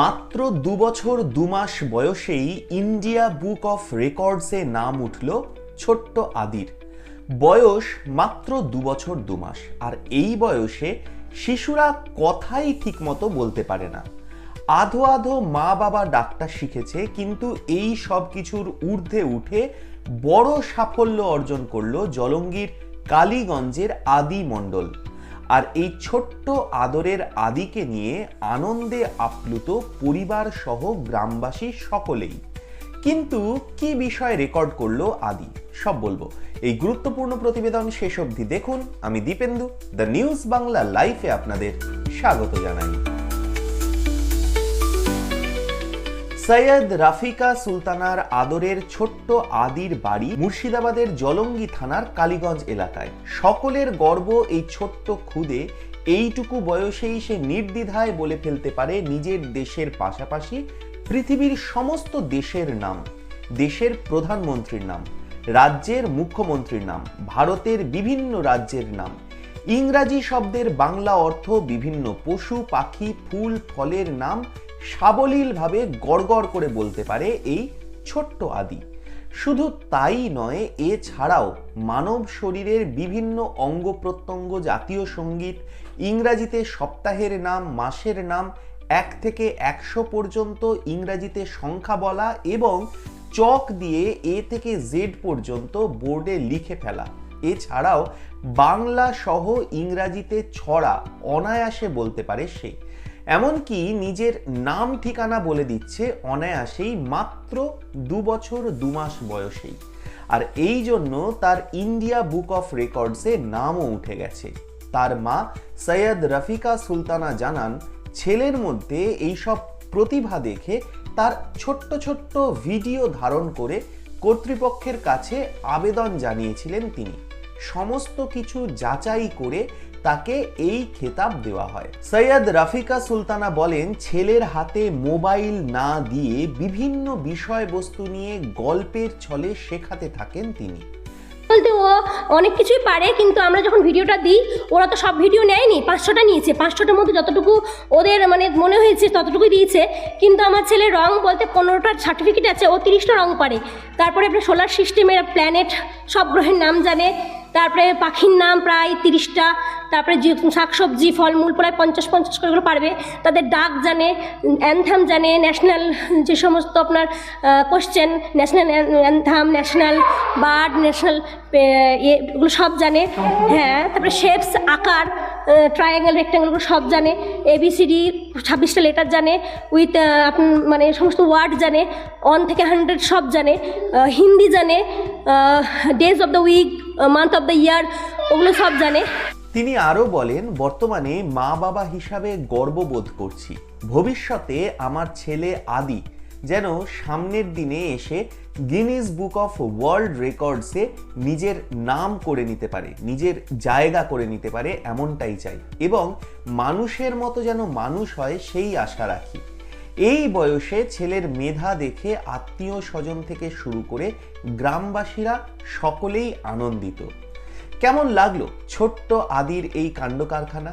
মাত্র দু বছর দু মাস বয়সেই ইন্ডিয়া বুক অফ রেকর্ডসে নাম উঠল ছোট্ট আদির। বয়স মাত্র দু বছর দু মাস আর এই বয়সে শিশুরা কথাই ঠিকমতো বলতে পারে না। আধো আধো মা বাবা ডাক্তার শিখেছে, কিন্তু এই সব কিছুর ঊর্ধ্বে উঠে বড় সাফল্য অর্জন করল জলঙ্গির কালীগঞ্জের আদি মণ্ডল। আর এই ছোট্ট আদরের আদিকে নিয়ে আনন্দে আপ্লুত পরিবার সহ গ্রামবাসী সকলেই। কিন্তু কি বিষয় রেকর্ড করল আদি? সব বলব। এই গুরুত্বপূর্ণ প্রতিবেদন শেষ অবধি দেখুন। আমি দীপেন্দু, দ্য নিউজ বাংলা লাইফে আপনাদের স্বাগত জানাই। সৈয়দ রাফিকা সুলতানার আদরের ছোট্ট আদির বাড়ি মুর্শিদাবাদের জলঙ্গি থানার কালীগঞ্জ এলাকায়। সকলের গর্ব এই ছোট্ট খুদে, এইটুকু বয়সেই সে নির্দ্বিধায় বলে ফেলতে পারে নিজের দেশের পাশাপাশি পৃথিবীর সমস্ত দেশের নাম। দেশের প্রধানমন্ত্রীর নাম, রাজ্যের মুখ্যমন্ত্রীর নাম, ভারতের বিভিন্ন রাজ্যের নাম। ইংরাজি শব্দের বাংলা অর্থ বিভিন্ন পশু, পাখি, ফুল, ফলের নাম সাবলীলভাবে গড়গড় করে বলতে পারে এই ছোট্ট আদি। শুধু তাই নয়, এছাড়াও মানব শরীরের বিভিন্ন অঙ্গ প্রত্যঙ্গ, জাতীয় সংগীত, ইংরাজিতে সপ্তাহের নাম, মাসের নাম, এক থেকে একশো পর্যন্ত ইংরাজিতে সংখ্যা বলা এবং চক দিয়ে এ থেকে জেড পর্যন্ত বোর্ডে লিখে ফেলা। এছাড়াও বাংলা সহ ইংরাজিতে ছড়া অনায়াসে বলতে পারে সে। এমনকি নিজের নাম ঠিকানা বলে দিচ্ছে অনায়াসেই মাত্র দু বছর, দু মাস বয়সেই। আর এই জন্য তার ইন্ডিয়া বুক অফ রেকর্ডসে নামও উঠে গেছে। তার মা সৈয়দ রফিকা সুলতানা জানান, ছেলের মধ্যে এইসব প্রতিভা দেখে তার ছোট্ট ছোট্ট ভিডিও ধারণ করে কর্তৃপক্ষের কাছে আবেদন জানিয়েছিলেন তিনি। সমস্ত কিছু যাচাই করে তাকে এই খেতাব দেওয়া হয়। সৈয়দ রাফিকা সুলতানা বলেন, ছেলের হাতে মোবাইল না দিয়ে বিভিন্ন বিষয়বস্তু নিয়ে গল্পের ছলে শেখাতে থাকেন তিনি। বলতে ও অনেক কিছুই পারে, কিন্তু আমরা যখন ভিডিওটা দিই, ওরা তো সব ভিডিও নেয়নি, পাঁচশোটা নিয়েছে। পাঁচশোটার মধ্যে যতটুকু ওদের মানে মনে হয়েছে, ততটুকুই দিয়েছে। কিন্তু আমার ছেলে রং বলতে পনেরোটার সার্টিফিকেট আছে, ও তিরিশটা রং পারে। তারপরে আপনার সোলার সিস্টেমের প্ল্যানেট সব গ্রহের নাম জানে। তারপরে পাখির নাম প্রায় তিরিশটা, তারপরে যে শাকসবজি, ফলমূল প্রায় পঞ্চাশ পঞ্চাশ করে পারবে। তাদের ডাক জানে অ্যান্থাম জানে ন্যাশনাল যে সমস্ত আপনার question national anthem national bird national এগুলো সব জানে। হ্যাঁ তারপরে শেপস আকার ট্রায়াঙ্গেল রেক্ট্যাঙ্গেলগুলো সব জানে এবিসিডি ছাব্বিশটা লেটার জানে উইথ মানে সমস্ত ওয়ার্ড জানে অন থেকে হান্ড্রেড সব জানে হিন্দি জানে days of the week month of the year ওগুলো সব জানে। তিনি আরও বলেন, বর্তমানে মা বাবা হিসাবে গর্ববোধ করছি। ভবিষ্যতে আমার ছেলে আদি যেন সামনের দিনে এসে গিনিস বুক অফ ওয়ার্ল্ড রেকর্ডসে নিজের নাম করে নিতে পারে, নিজের জায়গা করে নিতে পারে, এমনটাই চাই। এবং মানুষের মতো যেন মানুষ হয়, সেই আশা রাখি। এই বয়সে ছেলের মেধা দেখে আত্মীয় স্বজন থেকে শুরু করে গ্রামবাসীরা সকলেই আনন্দিত। কেমন লাগল ছোট্ট আদির এই কাণ্ড কারখানা